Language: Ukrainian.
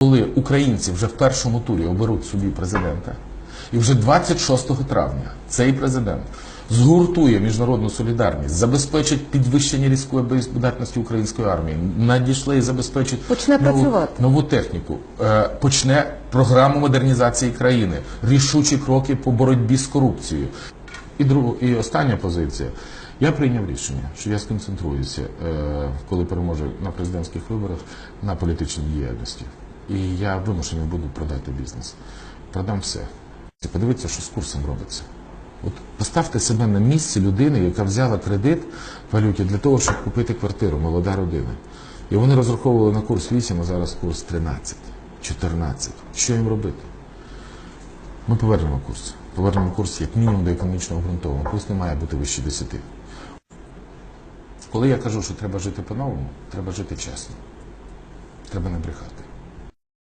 коли українці вже в першому турі оберуть собі президента, і вже 26 травня цей президент згуртує міжнародну солідарність, забезпечить підвищення різкої боєздатності української армії, надійшли і забезпечить Почне нову, працювати. нову техніку, е, почне програму модернізації країни, рішучі кроки по боротьбі з корупцією. І друга, і остання позиція. Я прийняв рішення, що я сконцентруюся, е, коли переможу на президентських виборах, на політичній діяльності. І я вимушений буду продати бізнес. Продам все. Подивіться, що з курсом робиться. От поставте себе на місці людини, яка взяла кредит в валюті для того, щоб купити квартиру, молода родина. І вони розраховували на курс 8, а зараз курс 13, 14. Що їм робити? Ми повернемо курс. Повернемо курс як мінімум до економічного обґрунтованого. Курс не має бути вище 10. Коли я кажу, що треба жити по-новому, треба жити чесно. Треба не брехати.